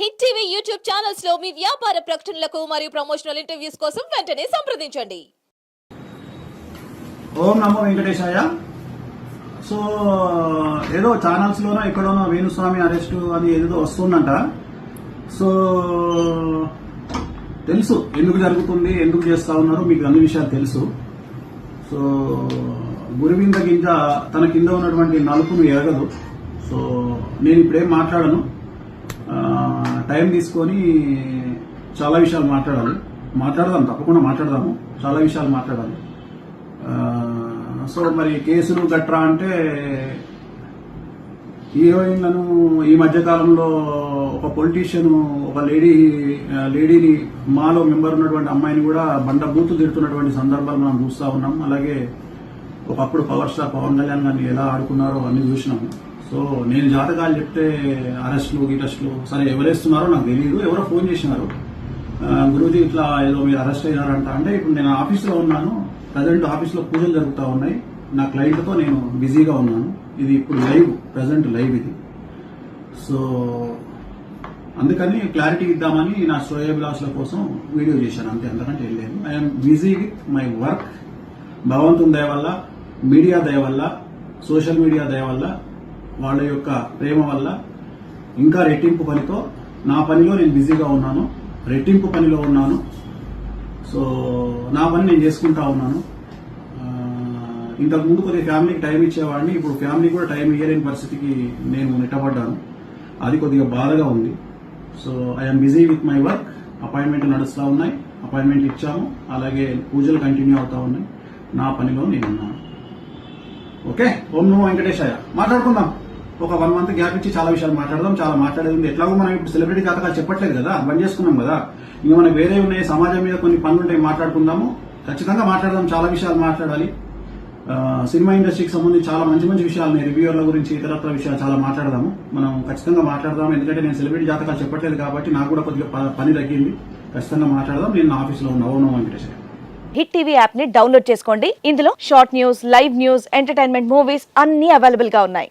Hit TV YouTube ఛానల్స్లో మీ వ్యాపార ప్రకటనలకు మరియు ప్రమోషనల్ ఇంటర్వ్యూస్ కోసం వెంటనే సంప్రదించండి. ఓం నమో వెంకటేశాయ. సో ఏదో ఛానల్స్లోనో ఎక్కడోనో వేణుస్వామి అరెస్టు అని ఏదో వస్తుందంట. సో తెలుసు ఎందుకు జరుగుతుంది ఎందుకు చేస్తా ఉన్నారు మీకు అన్ని విషయాలు తెలుసు. సో గురువింద గింజ తన కింద ఉన్నటువంటి నలుపును ఎరగదు. సో నేను ఇప్పుడేం మాట్లాడను. టైం తీసుకొని చాలా విషయాలు మాట్లాడాలి. మాట్లాడదాం తప్పకుండా మాట్లాడదాము. చాలా విషయాలు మాట్లాడాలి. సో మరి కేసులు గట్రా అంటే హీరోయిన్లను ఈ మధ్య కాలంలో ఒక పొలిటీషియన్ ఒక లేడీ లేడీని మాలో మెంబర్ ఉన్నటువంటి అమ్మాయిని కూడా బండ బూతు తిడుతున్నటువంటి సందర్భాలు మనం చూస్తూ ఉన్నాం. అలాగే ఒకప్పుడు పవర్ స్టార్ పవన్ కళ్యాణ్ గారిని ఎలా ఆడుకున్నారో అన్ని చూసినాము. సో నేను జాతకాలు చెప్తే అరెస్టులు గిరెస్టులు సరే ఎవరేస్తున్నారో నాకు తెలియదు ఎవరో ఫోన్ చేసినారు. గురూజీ ఇట్లా ఏదో మీరు అరెస్ట్ అయ్యారంట అంటే ఇప్పుడు నేను ఆఫీస్లో ఉన్నాను ప్రజెంట్ ఆఫీస్లో పూజలు జరుగుతూ ఉన్నాయి. నా క్లయింట్తో నేను బిజీగా ఉన్నాను. ఇది ఇప్పుడు లైవ్ ప్రజెంట్ లైవ్ ఇది. సో అందుకని క్లారిటీ ఇద్దామని నా శ్రేయోభిలాషుల కోసం వీడియో చేశాను. అంతే అంతకంటే వెళ్ళలేదు I'm busy with my work భగవంతుని దయ వల్ల మీడియా దయ వల్ల సోషల్ మీడియా దయ వల్ల వాళ్ళ యొక్క ప్రేమ వల్ల ఇంకా రెట్టింపు పనితో నా పనిలో నేను బిజీగా ఉన్నాను రెట్టింపు పనిలో ఉన్నాను. సో నా పని నేను చేసుకుంటా ఉన్నాను. ఇంతకుముందు ఇంతకు ముందు కొద్దిగా ఫ్యామిలీకి టైం ఇచ్చేవాడిని ఇప్పుడు ఫ్యామిలీ కూడా టైం ఇయ్యలేని పరిస్థితికి నేను నిట్టబడ్డాను అది కొద్దిగా బాధగా ఉంది. So I'm busy with my work appointment నడుస్తూ ఉన్నాయి. అపాయింట్మెంట్ ఇచ్చాము. అలాగే పూజలు కంటిన్యూ అవుతా ఉన్నాయి. నా పనిలో నేను ఉన్నాను ఓకే ఓం నమో వెంకటేశాయ. మాట్లాడుకుందాం. ఒక వన్ మంత్ గ్యాప్ ఇచ్చి చాలా విషయాలు మాట్లాడదాం చాలా మాట్లాడేది ఉంది. ఎట్లాగో మనం ఇప్పుడు సెలబ్రిటీ కథకాలు చెప్పట్లేదు కదా బంద్ చేసుకున్నాం కదా. ఇంకా మనం వేరే ఉన్నాయి సమాజం మీద కొన్ని పనులు ఉంటాయి మాట్లాడుకుందాము. ఖచ్చితంగా మాట్లాడదాం చాలా విషయాలు మాట్లాడాలి. సినిమా ఇండస్ట్రీకి సంబంధించి చాలా మంచి మంచి విషయాలు రివ్యూర్ల గురించి ఇతరత్ర విషయాలు చాలా మాట్లాడదాము. మనం ఖచ్చితంగా మాట్లాడదాం ఎందుకంటే నేను సెలబ్రిటీ జాతకాలు చెప్పట్లేదు కాబట్టి నాకు కూడా కొద్దిగా ప- పని తగ్గింది. ఖచ్చితంగా మాట్లాడదాం. నేను నా ఆఫీస్లో ఉన్న ఓం వెంకటేశ్వర హిట్ టీవీ యాప్ని డౌన్లోడ్ చేసుకోండి. ఇందులో short news live news entertainment movies అన్ని అవైలబుల్గా ఉన్నాయి.